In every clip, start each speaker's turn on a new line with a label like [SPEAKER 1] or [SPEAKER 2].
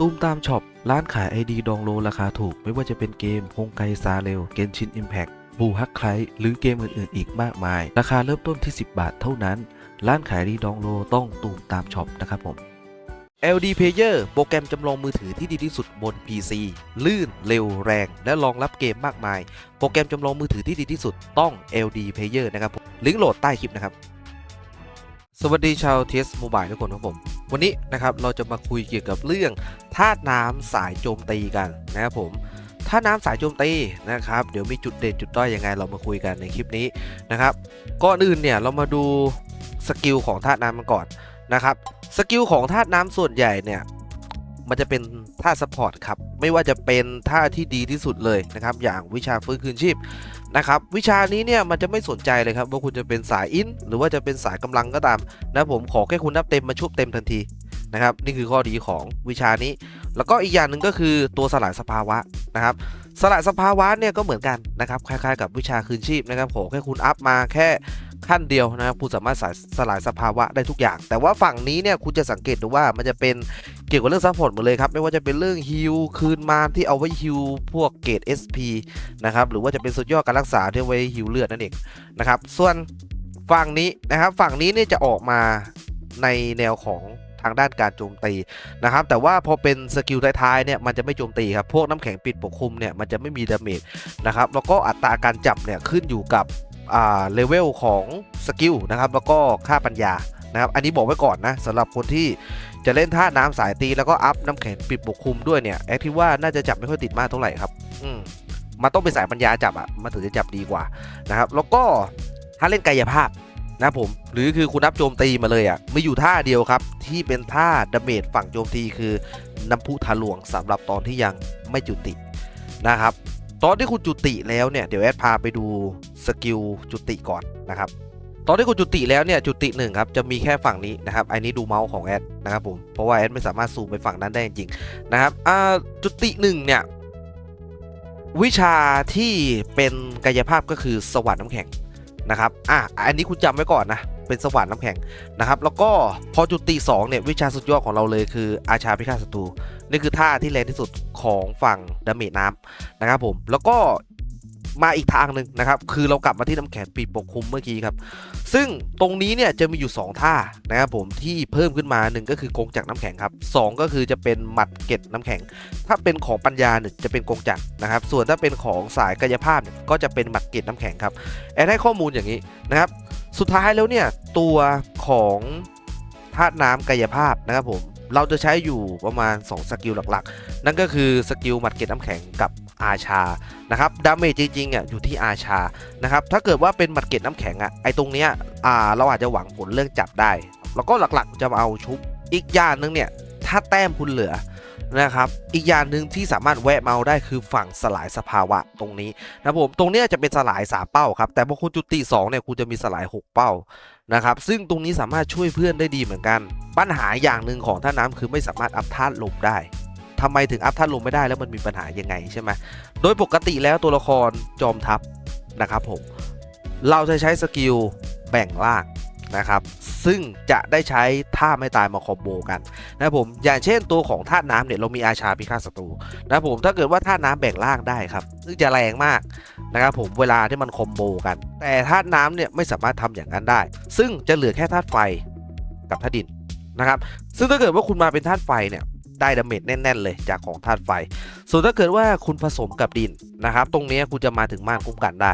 [SPEAKER 1] ตูมตามช็อป ร้านขาย ID ดองโลราคาถูก ไม่ว่าจะเป็นเกมฮงไกซาเรลเกนชินอิมแพ t บูฮักไคลหรือเกมอื่นๆ อีกมากมาย ราคาเริ่มต้นที่ 10 บาทเท่านั้น ร้านขาย ID ดองโลต้องตูมตามช็อปนะครับผม LD Player โปรแกรมจำลองมือถือที่ดีที่สุดบน PC ลื่น เร็วแรง และรองรับเกมมากมาย โปรแกรมจำลองมือถือที่ดีที่สุดต้อง LD Player นะครับผมลิงก์โหลดใต้คลิปนะครับ สวัสดีชาวเทสโมบายทุกคนครับผม วันนี้นะครับเราจะมาคุยเกี่ยวกับเรื่องธาตุน้ำสายโจมตีกันนะครับผมธาตุน้ำสายโจมตีนะครับ เดี๋ยวมีจุดเด่นจุดด้อยยังไงเรามาคุยกันในคลิปนี้นะครับก่อนอื่นเนี่ยเรามาดูสกิลของธาตุน้ำมันก่อนนะครับสกิลของธาตุน้ำส่วนใหญ่เนี่ย มันจะเป็นธาตุซัพพอร์ตครับไม่ว่าจะเป็นท่าที่ดีที่สุดเลยนะครับอย่างวิชาฟื้นคืนชีพนะครับวิชานี้เนี่ยมันจะไม่สนใจเลยครับว่าคุณจะเป็นสายอินหรือว่าจะเป็นสายกำลังก็ตามนะผมขอแค่คุณนับเต็มมาชุบเต็มทันทีนะครับนี่คือข้อดีของวิชานี้ แล้วก็อีกอย่างหนึ่งก็คือตัวสลายสภาวะนะครับสลายสภาวะเนี่ยก็เหมือนกันนะครับคล้ายๆกับวิชาคืนชีพนะครับขอแค่คุณอัพมาแค่ ขั้นเดียวนะครับคุณสามารถสลายสภาวะได้ทุกอย่าง แต่ว่าฝั่งนี้เนี่ยคุณจะสังเกตดูว่ามันจะเป็นเกี่ยวกับเรื่องซัพพอร์ตหมดเลยครับ ไม่ว่าจะเป็นเรื่องฮิลคืนมาที่เอาไว้ฮิลพวกเกรด SP นะครับหรือว่าจะเป็นสุดยอดการรักษาที่ไว้ฮิวเลือดนั่นเองนะครับส่วนฝั่งนี้นะครับฝั่งนี้เนี่ยจะออกมาในแนวของทางด้านการโจมตีนะครับแต่ว่าพอเป็นสกิลท้ายๆเนี่ยมันจะไม่โจมตีครับพวกน้ำแข็งปิดปกคลุมเนี่ยมันจะไม่มีดาเมจนะครับแล้วก็อัตราการจับเนี่ยขึ้นอยู่กับ เลเวลของสกิลนะครับแล้วก็ค่าปัญญานะครับอันนี้บอกไว้ก่อนนะสำหรับคนที่จะเล่นท่าน้ำสายตีแล้วก็อัพน้ำแข็งปิดปกคลุมด้วยเนี่ยแอคที่ว่าน่าจะจับไม่ค่อยติดมากเท่าไหร่ครับอืมมันต้องเป็นสายปัญญาจับอะมันถึงจะจับดีกว่านะครับแล้วก็ถ้าเล่นกายภาพนะผมหรือคือคุณนับโจมตีมาเลยอะไม่อยู่ท่าเดียวครับ ที่เป็นท่าดาเมจฝั่งโจมตีคือน้ำพุทะลวงสำหรับตอนที่ยังไม่จุตินะครับ ตอนที่คุณจุติแล้วเนี่ยเดี๋ยวแอดพาไปดูสกิลจุติก่อนนะครับตอนที่คุณจุติแล้วเนี่ยจุติหนึ่งครับจะมีแค่ฝั่งนี้นะครับอันนี้ดูเมาส์ของแอดนะครับผมเพราะว่าแอดไม่สามารถซูมไปฝั่งนั้นได้จริงๆนะครับอ่าจุติหนึ่งเนี่ยวิชาที่เป็นกายภาพก็คือสวรรค์น้ำแข็งนะครับอะอันนี้คุณจำไว้ก่อนนะ เป็นสวรรค์น้ำแข็งนะครับ แล้วก็พอจุดติ2เนี่ยวิชาสุดยอดของเราเลยคืออาชาพิฆาตศัตรูนี่คือท่าที่แรงที่สุดของฝั่งดาเมจน้ำนะครับผมแล้วก็มาอีกทางหนึ่งนะครับ คือเรากลับมาที่น้ำแข็งปีกปกคลุมเมื่อกี้ครับ ซึ่งตรงนี้เนี่ยจะมีอยู่ 2 ท่านะครับผมที่เพิ่มขึ้นมาหนึ่งก็คือกงจักน้ำแข็งครับสองก็คือจะเป็นหมัดเก็ดน้ำแข็ง ถ้าเป็นของปัญญาเนี่ยจะเป็นกงจักนะครับ ส่วนถ้าเป็นของสายกายภาพเนี่ยก็จะเป็นหมัดเก็ดน้ำแข็งครับ แอนให้ข้อมูลอย่างนี้นะครับ สุดท้ายแล้วเนี่ยตัวของธาตุน้ำกายภาพนะครับผมเราจะใช้อยู่ประมาณ 2 สกิลหลักๆ นั่นก็คือสกิลหมัดเกล็ดน้ำแข็งกับอาชา นะครับ ดาเมจจริงๆอะอยู่ที่อาชา นะครับ ถ้าเกิดว่าเป็นหมัดเกล็ดน้ำแข็งอะ ไอตรงเนี้ย อ่า เราอาจจะหวังผลเรื่องจับได้ แล้วก็หลักๆจะมาเอาชุบ อีกอย่างหนึงเนี่ย ถ้าแต้มคุณเหลือ นะครับอีกอย่างหนึ่งที่สามารถแวะเมาได้คือฝั่งสลายสภาวะตรงนี้นะผมตรงนี้จะเป็นสลาย 3 เป้าครับ แต่พอคุณจุติ2เนี่ยคุณจะมีสลาย 6 เป้านะครับซึ่งตรงนี้สามารถช่วยเพื่อนได้ดีเหมือนกัน ปัญหาอย่างหนึ่งของท่าน้ำคือไม่สามารถอัพธาตุลมได้ทำไมถึงอัพธาตุลมไม่ได้แล้วมันมีปัญหายังไงใช่ไหมโดยปกติแล้วตัวละครจอมทัพนะครับผมเราจะใช้สกิลแบ่งล่าง นะครับ ซึ่งจะได้ใช้ท่าไม่ตายมาคอมโบกันนะผมอย่างเช่นตัวของท่าน้ำเนี่ยเรามีอาชาพิฆาตศัตรูนะผมถ้าเกิดว่าท่าน้ำแบ่งล่างได้ครับซึ่งจะแรงมากนะครับผมเวลาที่มันคอมโบกัน แต่ท่าน้ำเนี่ยไม่สามารถทำอย่างนั้นได้ ซึ่งจะเหลือแค่ท่าไฟกับธาดินนะครับ ซึ่งถ้าเกิดว่าคุณมาเป็นท่าไฟเนี่ย ได้ดาเมจแน่น ๆ เลยจากของธาตุไฟ ส่วนถ้าเกิดว่าคุณผสมกับดินนะครับ ตรงนี้คุณจะมาถึงม่านคุ้มกันได้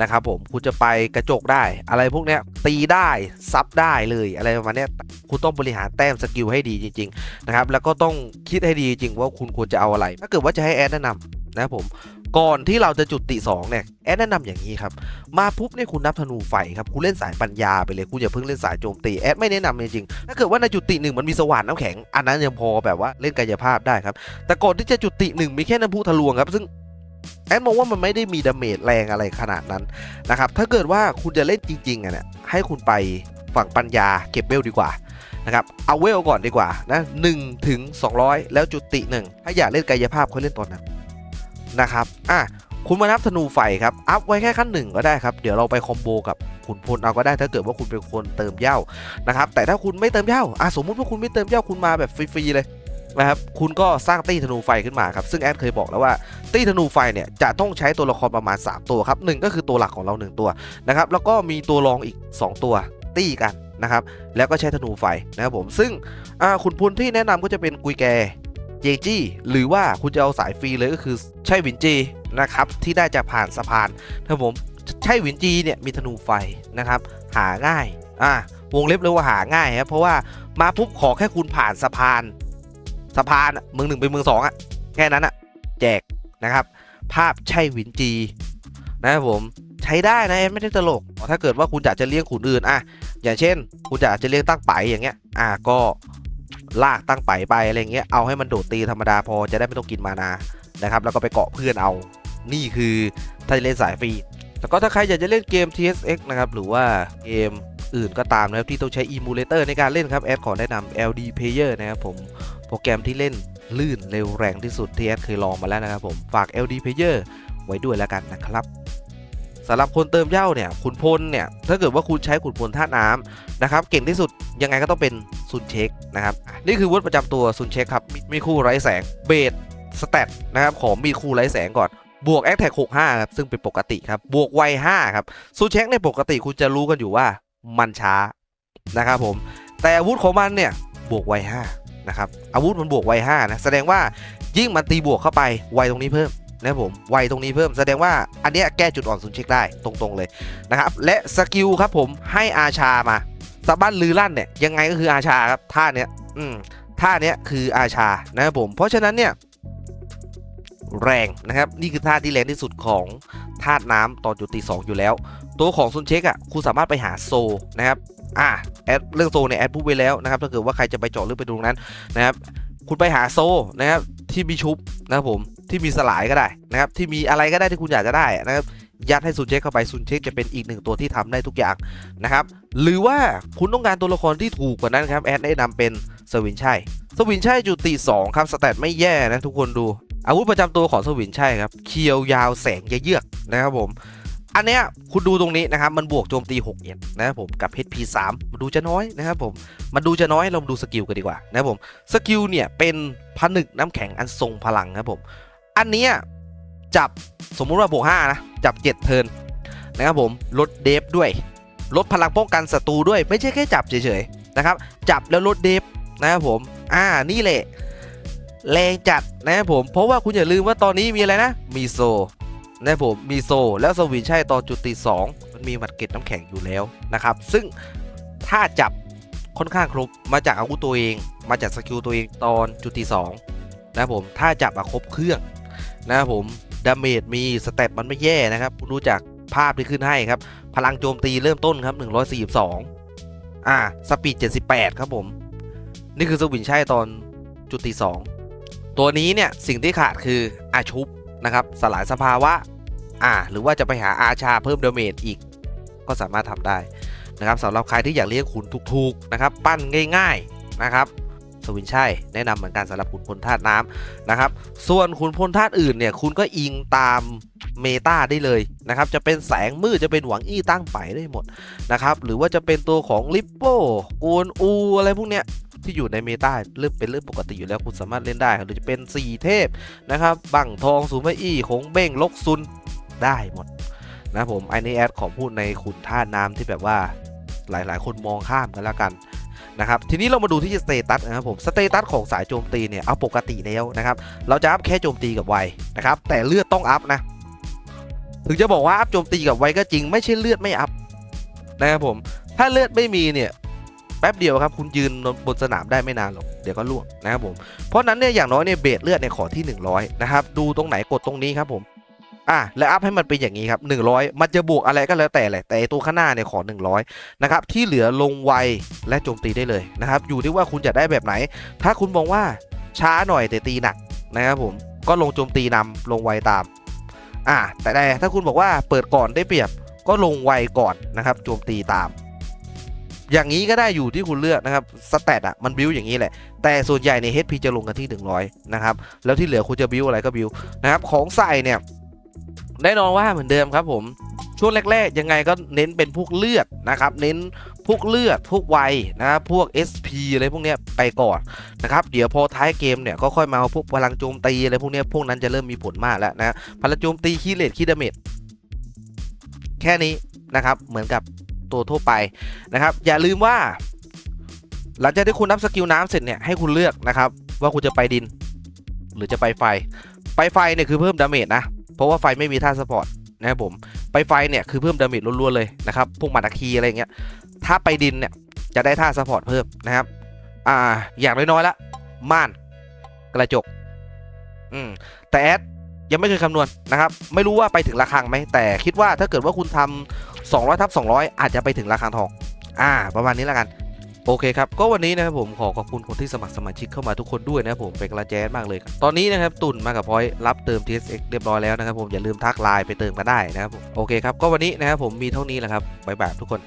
[SPEAKER 1] นะครับผมคุณจะไปกระจกได้อะไรพวกเนี้ยตีได้ซับได้เลยอะไรประมาณเนี้ยคุณต้องบริหารแต้มสกิลให้ดีจริงๆนะครับแล้วก็ต้องคิดให้ดีจริงว่าคุณควรจะเอาอะไร ถ้าเกิดว่าจะให้แอดแนะนำนะครับผม ก่อนที่เราจะจุดติ 2 เนี่ย แอดแนะนำอย่างนี้ครับ มาปุ๊บเนี่ยคุณนับธนูไฟครับ คุณเล่นสายปัญญาไปเลย คุณอย่าเพิ่งเล่นสายโจมตี แอดไม่แนะนำจริงๆ ถ้าเกิดว่าในจุดติหนึ่งมันมีสว่านน้ำแข็ง อันนั้นยังพอแบบว่าเล่นกายภาพได้ครับ แต่ก่อนที่จะจุดติหนึ่งมีแค่น้ำพุทะลวงครับ ซึ่งแอดมองว่ามันไม่ได้มีดาเมจแรงอะไรขนาดนั้นนะครับ ถ้าเกิดว่าคุณจะเล่นจริงๆอะเนี่ย ให้คุณไปฝั่งปัญญาเก็บเวลดีกว่านะครับเอาเวลก่อนดีกว่านะหนึ่งถึง200แล้วจุดติหนึ่งถ้าอยากเล่นกายภาพค่อยเล่นตอนนั้น นะครับอะคุณมานับธนูไฟครับอัพไว้แค่ขั้นหนึ่งก็ได้ครับเดี๋ยวเราไปคอมโบกับขุนพลเอาก็ได้ถ้าเกิดว่าคุณเป็นคนเติมเหย้านะครับแต่ถ้าคุณไม่เติมเหย้าอะสมมุติว่าคุณไม่เติมเหย้าคุณมาแบบฟรีๆเลยนะครับคุณก็สร้างตีธนูไฟขึ้นมาครับซึ่งแอดเคยบอกแล้วว่าตีธนูไฟเนี่ยจะต้องใช้ตัวละครประมาณ 3 ตัวครับหนึ่งก็คือตัวหลักของเรา 1 ตัวนะครับแล้วก็มีตัวรองอีก 2 ตัวตีกันนะครับแล้วก็ใช้ธนูไฟนะครับผมซึ่งขุนพลที่แนะนำก็จะเป็นกุยแก เจจี้ หรือว่าคุณจะเอาสายฟรีเลยก็คือใช่หวินจีนะครับที่ได้จากผ่านสะพานนะครับผมใช่หวินจีเนี่ยมีธนูไฟนะครับหาง่ายอ่าวงเล็บเลยว่าหาง่ายครับเพราะว่ามาปุ๊บขอแค่คุณผ่านสะพานสะพานเมืองหนึ่งไปเมืองสองอะแค่นั้นอะแจกนะครับ ภาพใช่หวินจีนะครับผมใช้ได้นะไม่ได้ตลก ถ้าเกิดว่าคุณอยากจะเลี้ยงขุนอื่นอะอย่างเช่น คุณอยากจะเลี้ยงตั้งไปอย่างเงี้ยอะก็ ลากตั้งไปไปอะไรเงี้ยเอาให้มันโดดตีธรรมดาพอจะได้ไม่ต้องกินมานานะครับแล้วก็ไปเกาะเพื่อนเอา นี่คือถ้าจะเล่นสายฟรี แล้วก็ถ้าใครอยากจะเล่นเกม TSX นะครับหรือว่าเกมอื่นก็ตามนะครับที่ต้องใช้ Emulator ในการเล่นครับแอดขอแนะนำ LD Player นะครับผมโปรแกรมที่เล่นลื่นเร็วแรงที่สุดที่แอดเคยลองมาแล้วนะครับผมฝาก LD Player ไว้ด้วยแล้วกันนะครับ สำหรับคนเติมเหย้าเนี่ยขุนพลเนี่ยถ้าเกิดว่าคุณใช้ขุนพลท่าน้ำนะครับเก่งที่สุดยังไงก็ต้องเป็นซุนเช็คนะครับนี่คือวุฒิประจำตัวซุนเช็คครับมีมีคู่ไร้แสงเบสสเตตนะครับของมีคู่ไร้แสงก่อนบวกแอคแท็ก65 ครับ ซึ่งเป็นปกติครับ บวกไว5ครับซูเช็คในปกติคุณจะรู้กันอยู่ว่ามันช้านะครับผม แต่อาวุธของมันเนี่ย บวกไว5นะครับ อาวุธมันบวกไว5นะ แสดงว่ายิ่งมันตีบวกเข้าไปไวตรงนี้เพิ่ม นะครับผมไวตรงนี้เพิ่มแสดงว่าอันเนี้ยแก้จุดอ่อนซูเช็คได้ตรงๆเลยนะครับและสกิลครับผมให้อาชามาสะบั้นลือลั่นเนี่ยยังไงก็คืออาชาครับท่าเนี้ยอืมท่าเนี้ยคืออาชานะครับผมเพราะฉะนั้นเนี่ยแรงนะครับนี่คือท่าที่แรงที่สุดของธาตุน้ำตอนจุดตี2อยู่แล้ว ตัวของซุนเช็คอะคุณสามารถไปหาโซนะครับอะแอดเรื่องโซเนี่ยแอดพูดไวแล้วนะครับถ้าเกิดว่าใครจะไปเจาะลึกไปตรงนั้นนะครับคุณไปหาโซนะครับที่มีชุบนะครับผม ที่มีสลายก็ได้นะครับที่มีอะไรก็ได้ที่คุณอยากจะได้นะครับยัดให้ซุนเช็คเข้าไปซุนเช็คจะเป็นอีกหนึ่งตัวที่ทำได้ทุกอย่างนะครับหรือว่าคุณต้องการตัวละครที่ถูกกว่านั้นครับแอดแนะนำเป็นสวินชัยสวินชัยจุตี2ครับสแตทไม่แย่นะทุกคนดูอาวุธประจำตัวของสวินใช่ครับเคียวยาวแสงเยือกนะครับผมอันเนี้ยคุณดูตรงนี้นะครับมันบวกโจมตี6เอ็นนะครับผมกับ HP 3มันดูจะน้อยนะครับผมมันดูจะน้อยเรามาดูสกิลกันดีกว่านะครับผมสกิลเนี่ยเป็นผนึกน้ำแข็งอันทรงพลังครับผม อันนี้จับสมมุติว่าบวก5นะ จับ 7 เทิร์นนะครับผมลดเดฟด้วย ลดพลังป้องกันศัตรูด้วยไม่ใช่แค่จับเฉยๆนะครับ จับแล้วลดเดฟนะครับผมอ่านี่แหละแรงจัดนะครับผมเพราะว่าคุณอย่าลืมว่าตอนนี้มีอะไรนะ มีโซนะครับผมมีโซแล้วสวินใช่ตอนจุดตีสองมันมีหมัดเก็ดน้ำแข็งอยู่แล้วนะครับ ซึ่งถ้าจับค่อนข้างครบมาจากอาวุธตัวเอง มาจากสกิลตัวเองตอนจุดตีสองนะครับผมถ้าจับอะครบเครื่อง นะครับผมดาเมจมีสเต็ปมันไม่แย่นะครับคุณดูจากภาพที่ขึ้นให้ครับ พลังโจมตีเริ่มต้นครับ 142 อ่าสปีด 78 ครับผม นี่คือสวินใช่ตอนจุดตีสองตัวนี้เนี่ย สิ่งที่ขาดคืออาชุบนะครับ สลายสภาวะ อ่า หรือว่าจะไปหาอาชาเพิ่มดาเมจอีก ก็สามารถทำได้นะครับสำหรับใครที่อยากเลี้ยงขุนถูกๆนะครับ ปั้นง่าย ๆนะครับ สวินใช่แนะนำเหมือนกันสำหรับขุนพลธาตุน้ำนะครับ ส่วนขุนพลธาตุอื่นเนี่ยคุณก็อิงตามเมตาได้เลยนะครับ จะเป็นแสงมืดจะเป็นหวังอี้ตั้งไปได้หมดนะครับ หรือว่าจะเป็นตัวของลิปโป้กวนอู อะไรพวกเนี้ยที่อยู่ในเมตาเริ่มเป็นเรื่องปกติอยู่แล้วคุณสามารถเล่นได้ หรือจะเป็น 4 เทพนะครับบังทองสูมาอี้ของเบ้งลกซุนได้หมดนะผมไอนี้แอดขอพูดในขุนท่าน้ำที่แบบว่าหลายๆ คนมองข้ามกันแล้วกัน นะครับทีนี้เรามาดูที่สเตตัสนะครับผมสเตตัสของสายโจมตีเนี่ยเอาปกติแล้วนะครับเราจะอัพแค่โจมตีกับไวนะครับแต่เลือดต้องอัพนะถึงจะบอกว่าอัพโจมตีกับไวก็จริงไม่ใช่เลือดไม่อัพนะครับผมถ้าเลือดไม่มีเนี่ยแป๊บเดียวครับคุณยืนบนสนามได้ไม่นานหรอกเดี๋ยวก็ล่วงนะครับผมเพราะนั้นเนี่ยอย่างน้อยเนี่ยเบสเลือดในยขอที่ 100 นะครับ ดูตรงไหนกดตรงนี้ครับผม อะแล้วอัพให้มันเป็นอย่างนี้ครับ 100 มันจะบวกอะไรก็แล้วแต่แหละแต่ตัวข้างหน้าเนี่ยขอ 100 นะครับ ที่เหลือลงไวและโจมตีได้เลยนะครับ อยู่ที่ว่าคุณจะได้แบบไหน ถ้าคุณมองว่าช้าหน่อยแต่ตีหนักนะครับผมก็ลงโจมตีนำลงไวตามอ่าแต่แต่ถ้าคุณบอกว่าเปิดก่อนได้เปรียบ ก็ลงไวก่อนนะครับโจมตีตาม อย่างนี้ก็ได้อยู่ที่คุณเลือกนะครับสแตทอะมันบิวอย่างนี้แหละ แต่ส่วนใหญ่ใน HP จะลงกันที่ 100 นะครับ แล้วที่เหลือคุณจะบิวอะไรก็บิวนะครับของใส่เนี่ย แน่นอนว่าเหมือนเดิมครับผมช่วงแรกๆ ยังไงก็เน้นเป็นพวกเลือดนะครับ เน้นพวกเลือดพวกไวนะครับพวก SP อะไรพวกเนี้ยไปก่อนนะครับเดี๋ยวพอท้ายเกมเนี่ยก็ค่อยมาเอาพวกพลังโจมตีอะไรพวกเนี้ยพวกนั้นจะเริ่มมีผลมากแล้วนะพลังโจมตีคีเลตคีดาเมจแค่นี้นะครับเหมือนกับตัวทั่วไปนะครับอย่าลืมว่า หลังจากที่คุณนับสกิลน้ำเสร็จเนี่ยให้คุณเลือกนะครับว่าคุณจะไปดิน หรือจะไปไฟ ไปไฟเนี่ยคือเพิ่มดาเมจนะ เพราะว่าไฟไม่มีท่าสปอร์ตนะครับผมไปไฟเนี่ยคือเพิ่มดาเมจล้วนๆเลยนะครับพวกมาตาคีอะไรเงี้ยถ้าไปดินเนี่ยจะได้ท่าสปอร์ตเพิ่มนะครับอ่าอย่างน้อยๆละม่านกระจกอืมแต่แอดยังไม่เคยคำนวณนะครับ ไม่รู้ว่าไปถึงราคาไหมแต่คิดว่าถ้าเกิดว่าคุณทำ200ทับ200 อาจจะไปถึงราคาทอง อ่า ประมาณนี้แล้วกัน โอเคครับ ก็วันนี้นะครับผมขอขอบคุณคนที่สมัครสมาชิกเข้ามาทุกคนด้วยนะครับผมเป็นกระแจมากเลยครับตอนนี้นะครับตุ่นมากับพอยรับเติม TSX เรียบร้อยแล้วนะครับผมอย่าลืมทักไลน์ไปเติมกันได้นะครับผมโอเคครับก็วันนี้นะครับผมมีเท่านี้แหละครับบ๊ายบายทุกคน